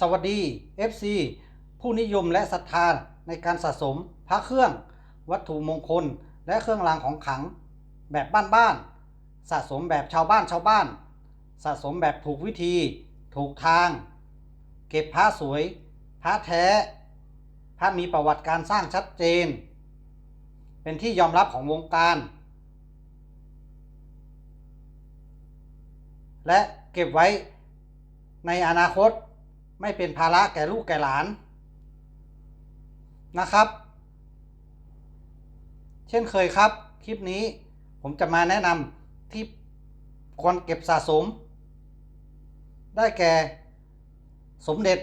สวัสดี FC ผู้นิยมและศรัทธาในการสะสมพระเครื่อง วัตถุมงคล และเครื่องรางของขลัง แบบบ้านๆสะสมแบบชาวบ้านชาวบ้าน สะสมแบบถูกวิธี ถูกทาง เก็บพระสวย พระแท้ พระมีประวัติการสร้างชัดเจน เป็นที่ยอมรับของวงการ และเก็บไว้ในอนาคต ไม่เป็นภาระแก่ลูกแก่หลานนะครับ เช่นเคยครับ คลิปนี้ผมจะมาแนะนำที่ควรเก็บสะสม ได้แก่สมเด็จ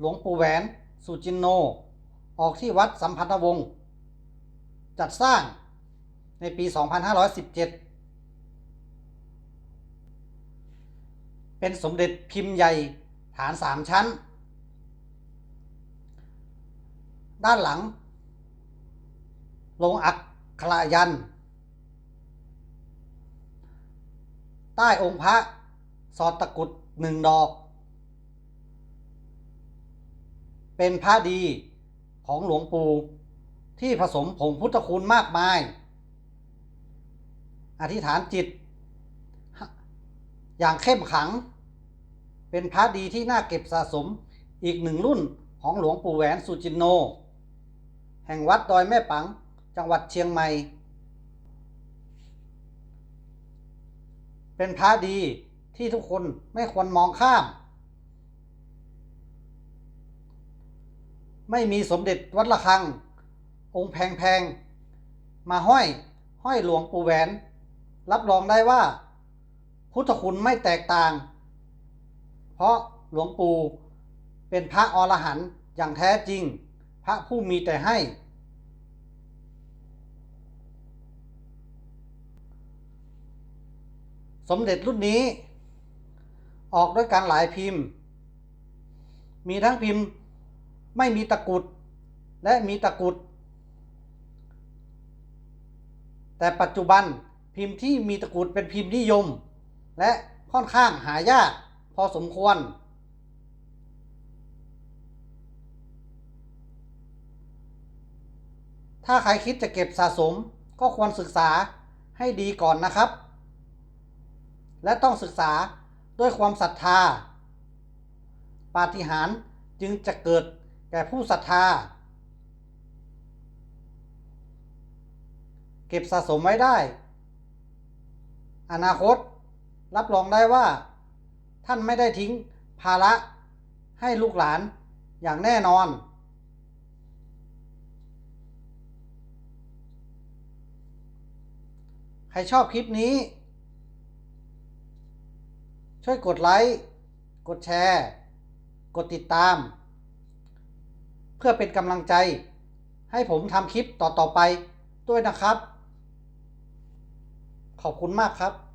หลวงปู่แหวน สุจินโน ออกที่วัดสัมพันธวงศ์จัดสร้างในปี 2517 เป็นสมเด็จพิมพ์ใหญ่ ฐานสามชั้น ด้านหลัง ลงอักขระยัน ใต้องค์พระ สอดตะกุดหนึ่งดอก เป็นพระดีของหลวงปู่ที่ผสมผงพุทธคุณมากมาย อธิษฐานจิต อย่างเข้มขัง เป็นพระดีที่น่าเก็บสะสมอีกหนึ่งรุ่นของหลวงปู่แหวนสุจินโน แห่งวัดดอยแม่ปัง จังหวัดเชียงใหม่ เป็นพระดีที่ทุกคนไม่ควรมองข้าม ไม่มีสมเด็จวัดระฆัง องค์แพงๆ มาห้อยห้อยหลวงปู่แหวน รับรองได้ว่า พุทธคุณไม่แตกต่าง เพราะหลวงปู่เป็นพระอรหันต์อย่างแท้จริง พระผู้มีแต่ให้ สมเด็จรุ่นนี้ ออกด้วยการหลายพิมพ์ มีทั้งพิมพ์ไม่มีตะกุด และมีตะกุด แต่ปัจจุบันพิมพ์ที่มีตะกุดเป็นพิมพ์นิยม และค่อนข้างหายาก อสมควร ถ้าใครคิดจะเก็บสะสมก็ควรศึกษาให้ดีก่อนนะครับ และต้องศึกษาด้วยความศรัทธา ปาฏิหาริย์จึงจะเกิดแก่ผู้ศรัทธา เก็บสะสมไว้ได้ อนาคตรับรองได้ว่า ท่านไม่ได้ทิ้งภาระให้ลูกหลานอย่างแน่นอน ใครชอบคลิปนี้ ช่วยกดไลค์ กดแชร์ กดติดตาม เพื่อเป็นกำลังใจ ให้ผมทำคลิปต่อ ๆ ไปด้วยนะครับ ขอบคุณมากครับ